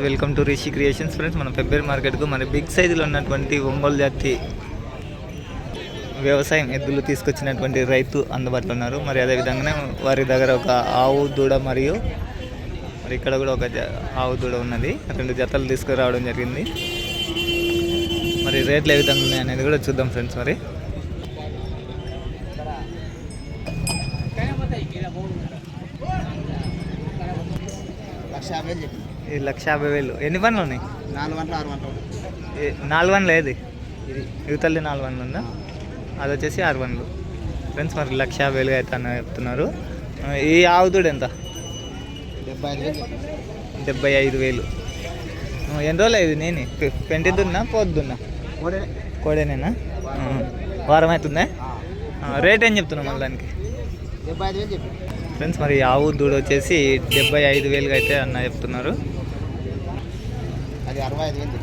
Welcome to Rishi creations friends. మన ఫిబ్రవరి మార్కెట్కు మన బిగ్ సైజులో ఉన్నటువంటి ఒంగోలు జాతి వ్యవసాయం ఎద్దులు తీసుకొచ్చినటువంటి రైతు అందుబాటులో ఉన్నారు. మరి అదేవిధంగానే వారి దగ్గర ఒక ఆవు దూడ మరియు మరి ఇక్కడ కూడా ఒక జ- ఆవు దూడ ఉన్నది. రెండు జతలు తీసుకురావడం జరిగింది. మరి రేట్లు ఏ విధంగా ఉన్నాయి అనేది కూడా చూద్దాం ఫ్రెండ్స్ మరి. లక్ష యాభై చెప్పి ఈ లక్ష యాభై వేలు. ఎన్ని పనులు ఉన్నాయి? నాలుగు గంటలు ఆరు ఏ- నాలుగు వన్లు ఏది? ఇది. యువతల్లి నాలుగు వన్లు ఉందా? అది వచ్చేసి ఆరు వన్లు ఫ్రెండ్స్ మరి లక్ష యాభై వేలుగా అయితే అని చెప్తున్నారు. ఈ ఆవుతుడు ఎంత? డెబ్బై ఐదు వేలు డెబ్బై ఐదు వేలు. ఎన్ని రోజులు ఇది నేను? పెంటిద్దున్నా పోద్దున్నా కోడేనేనా? వారం అవుతుందా. రేట్ ఏం చెప్తున్నావు మళ్ళీ దానికి? వేలు ఫ్రెండ్స్ మరి ఆవు దూడ వచ్చేసి డెబ్బై ఐదు వేలుగా అయితే అన్న చెప్తున్నారు. అది అరవై ఐదు వేలు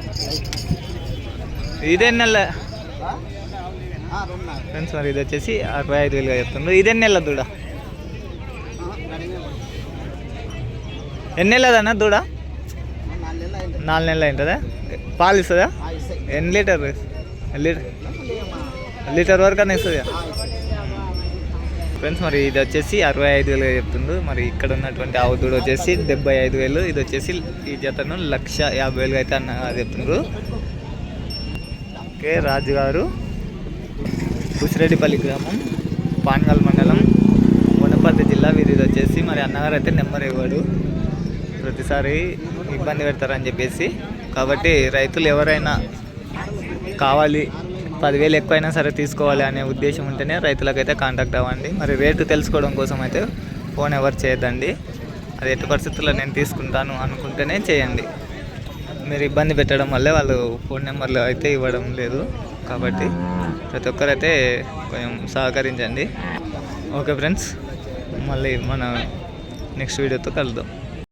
ఇదే నెల. ఫ్రెండ్స్ మరి ఇది వచ్చేసి అరవై ఐదు వేలుగా చెప్తున్నారు. ఇదే నెల దూడ. ఎన్ని నెలదన్నా దూడ? నాలుగు నెలలు అయింటుందా? పాలు ఇస్తుందా? ఎన్ని లీటర్ లీటర్? లీటర్ వరకు అన్న ఇస్తుంది? ఫ్రెండ్స్ మరి ఇది వచ్చేసి అరవై ఐదు వేలుగా చెప్తుండ్రు మరి ఇక్కడ ఉన్నటువంటి ఆవు దూడ వచ్చేసి డెబ్బై ఐదు వేలు. ఇది వచ్చేసి ఈ జతను లక్ష యాభై వేలుగా అయితే అన్న చెప్తుండ్రు. ఓకే రాజు గారు కుసిరెడ్డిపల్లి గ్రామం పాన్గల్ మండలం వనపర్తి జిల్లా. వీరిది వచ్చేసి మరి అన్నగారు అయితే నెంబర్ ఇవ్వడు. ప్రతిసారి ఇబ్బంది పెడతారని చెప్పేసి. కాబట్టి రైతులు ఎవరైనా కావాలి పదివేలు ఎక్కువైనా సరే తీసుకోవాలి అనే ఉద్దేశం ఉంటేనే రైతులకైతే కాంటాక్ట్ అవ్వండి. మరి రేటు తెలుసుకోవడం కోసం అయితే ఫోన్ ఎవరు చేయొద్దండి. అది ఎట్టి పరిస్థితుల్లో నేను తీసుకుంటాను అనుకుంటేనే చేయండి. మీరు ఇబ్బంది పెట్టడం వల్లే వాళ్ళు ఫోన్ నెంబర్లు అయితే ఇవ్వడం లేదు. కాబట్టి ప్రతి ఒక్కరైతే కొంచెం సహకరించండి. ఓకే ఫ్రెండ్స్ మళ్ళీ మన నెక్స్ట్ వీడియోతో కలుద్దాం.